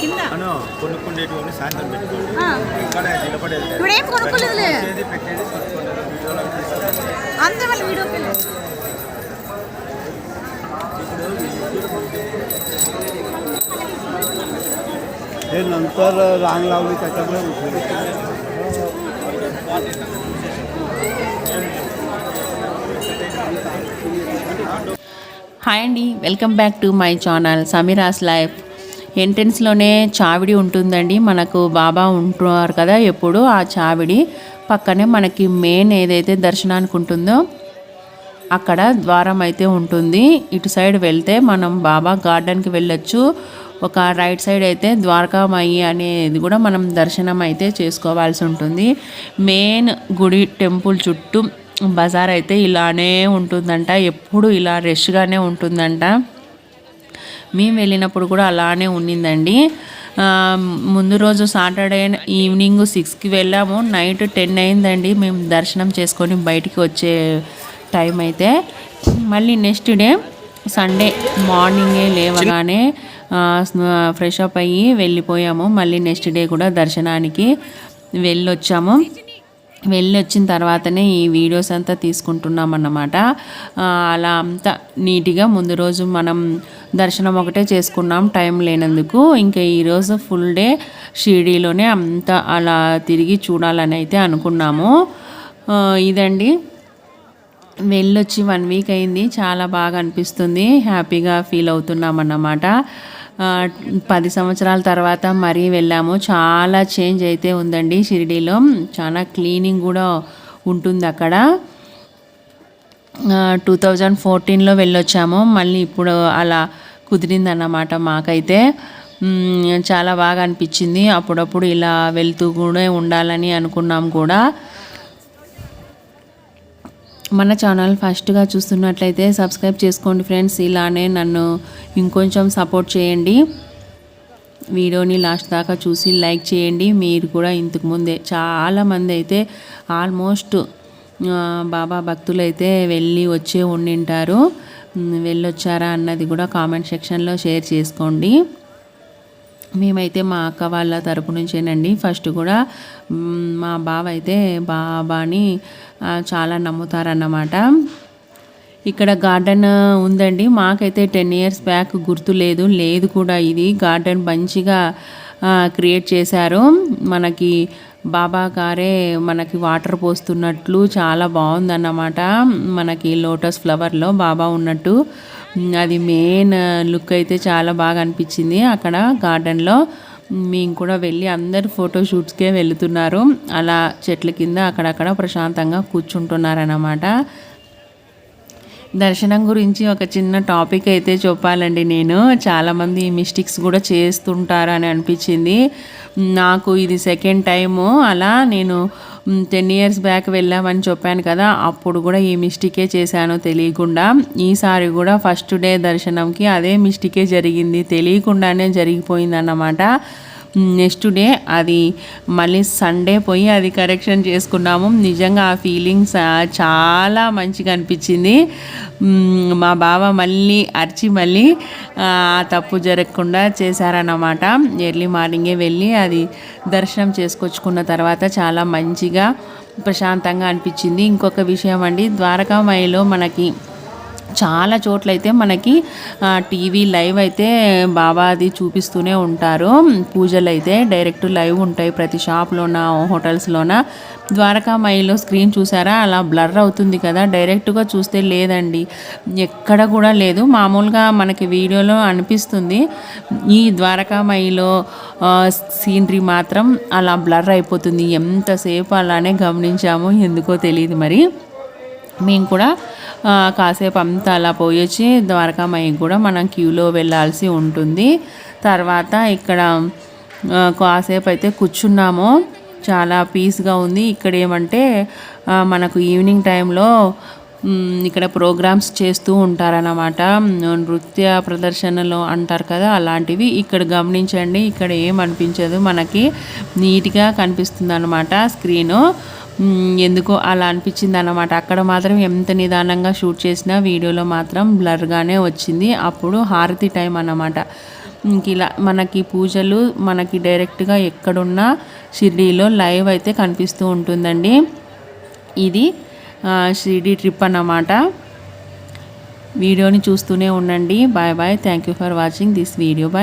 కింద అను కొనుక్కుండేటివన్నీ సాయంత్రం పెట్టుకోండి ఆ. ఇక్కడ నిలబడేది లేదు. ఇప్పుడు ఏం కొనుక్కోలేదులే చేసేది పెట్టేది తీసుకుంటారు వీడియోలో తీసుకుంటారు అంతే వాళ్ళు వీడియోకి వెళ్ళి हे नंतर रांग लावली त्याच्यामुळे उठले హాయ్ అండి welcome back to my channel Sameera's life ఎంట్రెన్స్లోనే చావిడి ఉంటుందండి. మనకు బాబా ఉంటున్నారు కదా ఎప్పుడు ఆ చావిడి. పక్కనే మనకి మెయిన్ ఏదైతే దర్శనానికి ఉంటుందో అక్కడ ద్వారం అయితే ఉంటుంది. ఇటు సైడ్ వెళ్తే మనం బాబా గార్డెన్కి వెళ్ళొచ్చు. ఒక రైట్ సైడ్ అయితే ద్వారకామయ్యి అనేది కూడా మనం దర్శనం అయితే చేసుకోవాల్సి ఉంటుంది. మెయిన్ గుడి టెంపుల్ చుట్టూ బజార్ అయితే ఇలానే ఉంటుందంట. ఎప్పుడు ఇలా రష్గానే ఉంటుందంట. మేము వెళ్ళినప్పుడు కూడా అలానే ఉన్నిందండి ముందు రోజు సాటర్డే ఈవినింగ్ సిక్స్కి వెళ్ళాము. నైట్ టెన్ అయిందండి. మేము దర్శనం చేసుకొని బయటికి వచ్చే టైం అయితే. మళ్ళీ నెక్స్ట్ డే సండే మార్నింగే లేవగానే ఫ్రెష్ అప్ అయ్యి వెళ్ళిపోయాము. మళ్ళీ నెక్స్ట్ డే కూడా దర్శనానికి వెళ్ళొచ్చాము. వెళ్ళి వచ్చిన తర్వాతనే ఈ వీడియోస్ అంతా తీసుకుంటున్నాం అన్నమాట అలా అంతా నీట్గా ముందు రోజు మనం దర్శనం ఒకటే చేసుకున్నాం టైం లేనందుకు. ఇంకా ఈరోజు ఫుల్ డే షిరిడీలోనే అంతా అలా తిరిగి చూడాలని అయితే అనుకున్నాము. ఇదండి. వెళ్ళొచ్చి వన్ వీక్ అయింది. చాలా బాగా అనిపిస్తుంది. హ్యాపీగా ఫీల్ అవుతున్నాం అన్నమాట పది సంవత్సరాల తర్వాత మరీ వెళ్ళాము. చాలా చేంజ్ అయితే ఉందండి షిరిడీలో. చాలా క్లీనింగ్ కూడా ఉంటుంది అక్కడ. టూ థౌజండ్ ఫోర్టీన్లో వెళ్ళొచ్చాము. మళ్ళీ ఇప్పుడు అలా కుదిరిందన్నమాట మాకైతే. చాలా బాగా అనిపించింది. అప్పుడప్పుడు ఇలా వెళ్తూ కూడా ఉండాలని అనుకున్నాం కూడా. మన ఛానల్ ఫస్ట్గా చూస్తున్నట్లయితే సబ్స్క్రైబ్ చేసుకోండి ఫ్రెండ్స్. ఇలానే నన్ను ఇంకొంచెం సపోర్ట్ చేయండి. వీడియోని లాస్ట్ దాకా చూసి లైక్ చేయండి. మీరు కూడా ఇంతకు ముందే చాలామంది అయితే ఆల్మోస్ట్ బాబా భక్తులు అయితే వెళ్ళి వచ్చే ఉండింటారు. వెళ్ళొచ్చారా అన్నది కూడా కామెంట్ సెక్షన్లో షేర్ చేసుకోండి. మేమైతే మా అక్క వాళ్ళ తరపు నుంచేనండి. ఫస్ట్ కూడా మా బావ అయితే బాబాని చాలా నమ్ముతారన్నమాట. ఇక్కడ గార్డెన్ ఉందండి. మాకైతే టెన్ ఇయర్స్ బ్యాక్ గుర్తు లేదు. లేదు కూడా ఇది. గార్డెన్ మంచిగా క్రియేట్ చేశారు. మనకి బాబా గారే మనకి వాటర్ పోస్తున్నట్లు చాలా బాగుందన్నమాట. మనకి లోటస్ ఫ్లవర్లో బాబా ఉన్నట్టు. అది మెయిన్ లుక్ అయితే చాలా బాగా అనిపించింది. అక్కడ గార్డెన్లో మేము కూడా వెళ్ళి అందరు ఫోటో షూట్స్కే వెళుతున్నారు. అలా చెట్ల కింద అక్కడక్కడ ప్రశాంతంగా కూర్చుంటున్నారన్నమాట. దర్శనం గురించి ఒక చిన్న టాపిక్ అయితే చెప్పాలండి నేను. చాలామంది మిస్టేక్స్ కూడా చేస్తుంటారు అని అనిపించింది నాకు ఇది సెకండ్ టైము. అలా నేను టెన్ ఇయర్స్ బ్యాక్ వెళ్ళామని చెప్పాను కదా అప్పుడు కూడా ఈ మిస్టేకే చేశాను తెలియకుండా ఈసారి కూడా ఫస్ట్ డే దర్శనంకి అదే మిస్టేకే జరిగింది. తెలియకుండానే జరిగిపోయింది అన్నమాట నెక్స్ట్ డే అది మళ్ళీ సండే పోయి అది కరెక్షన్ చేసుకున్నాము. నిజంగా ఆ ఫీలింగ్స్ చాలా మంచిగా అనిపించింది. మా బావ మళ్ళీ అరిచి మళ్ళీ ఆ తప్పు జరగకుండా చేశారన్నమాట. ఎర్లీ మార్నింగే వెళ్ళి అది దర్శనం చేసుకొచ్చుకున్న తర్వాత చాలా మంచిగా ప్రశాంతంగా అనిపించింది. ఇంకొక విషయం అండి ద్వారకామాయిలో మనకి చాలా చోట్లయితే మనకి టీవీ లైవ్ అయితే బాబాది చూపిస్తూనే ఉంటారు. పూజలు అయితే డైరెక్ట్ లైవ్ ఉంటాయి ప్రతి షాప్లోన హోటల్స్లోన. ద్వారకామాయిలో స్క్రీన్ చూసారా? అలా బ్లర్ అవుతుంది కదా. డైరెక్ట్గా చూస్తే లేదండి. ఎక్కడ కూడా లేదు. మామూలుగా మనకి వీడియోలో అనిపిస్తుంది. ఈ ద్వారకామాయిలో సీనరీ మాత్రం అలా బ్లర్ అయిపోతుంది. ఎంతసేపు అలానే గమనించాము ఎందుకో తెలియదు మరి. మేము కూడా కాసేపు అంతా అలా పోయొచ్చి ద్వారకామయ్యకి కూడా మనం క్యూలో వెళ్ళాల్సి ఉంటుంది. తర్వాత ఇక్కడ కాసేపు అయితే కూర్చున్నాము. చాలా పీస్గా ఉంది. ఇక్కడ ఏమంటే మనకు ఈవినింగ్ టైంలో ఇక్కడ ప్రోగ్రామ్స్ చేస్తూ ఉంటారన్నమాట. నృత్య ప్రదర్శనలు అంటారు కదా అలాంటివి. ఇక్కడ గమనించండి. ఇక్కడ ఏం అనిపించదు మనకి. నీట్గా కనిపిస్తుంది అనమాట స్క్రీను. ఎందుకో అలా అనిపించింది అనమాట అక్కడ మాత్రం ఎంత నిదానంగా షూట్ చేసినా వీడియోలో మాత్రం బ్లర్గానే వచ్చింది. అప్పుడు హారతి టైం అన్నమాట. ఇంక ఇలా మనకి పూజలు మనకి డైరెక్ట్గా ఎక్కడున్నా షిర్డీలో లైవ్ అయితే కనిపిస్తూ ఉంటుందండి. ఇది షిరిడీ షిర్డీ ట్రిప్ అన్నమాట. వీడియోని చూస్తూనే ఉండండి. Bye bye. Thank you for watching this video. Bye.